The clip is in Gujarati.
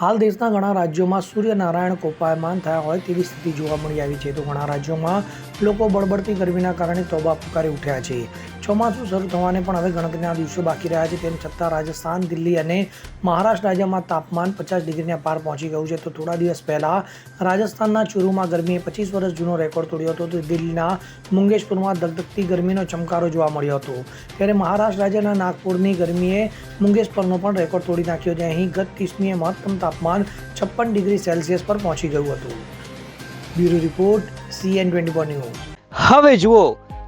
હાલ દેશના ઘણા રાજ્યોમાં સૂર્યનારાયણ કોપાયમાન થયા હોય તેવી સ્થિતિ જોવા મળી આવી છે. તો ઘણા રાજ્યોમાં લોકો બળબડતી ગરમીના કારણે તોબા પુકારી ઉઠ્યા છે. ચોમાસું શરૂ થવાને પણ હવે ગણતરીના દિવસો બાકી રહ્યા છે. તેમ છતાં રાજસ્થાન, દિલ્હી અને મહારાષ્ટ્ર રાજ્યમાં તાપમાન પચાસ ડિગ્રીને પાર પહોંચી ગયું છે. તો થોડા દિવસ પહેલાં રાજસ્થાનના ચુરુમાં ગરમીએ પચીસ વર્ષ જૂનો રેકોર્ડ તોડ્યો હતો. તો દિલ્હીના મુંગેશપુરમાં ધગધગતી ગરમીનો ચમકારો જોવા મળ્યો હતો. ત્યારે મહારાષ્ટ્ર રાજ્યના નાગપુરની ગરમીએ મુંગેશપરનો પણ રેકોર્ડ તોડી નાખ્યો. છે અહીં ગત ત્રીસમીએ મહત્તમ તાપમાન છપ્પન ડિગ્રી સેલ્સિયસ પર પહોંચી ગયું હતું. Bureau report CN twenty news. હવે જુઓ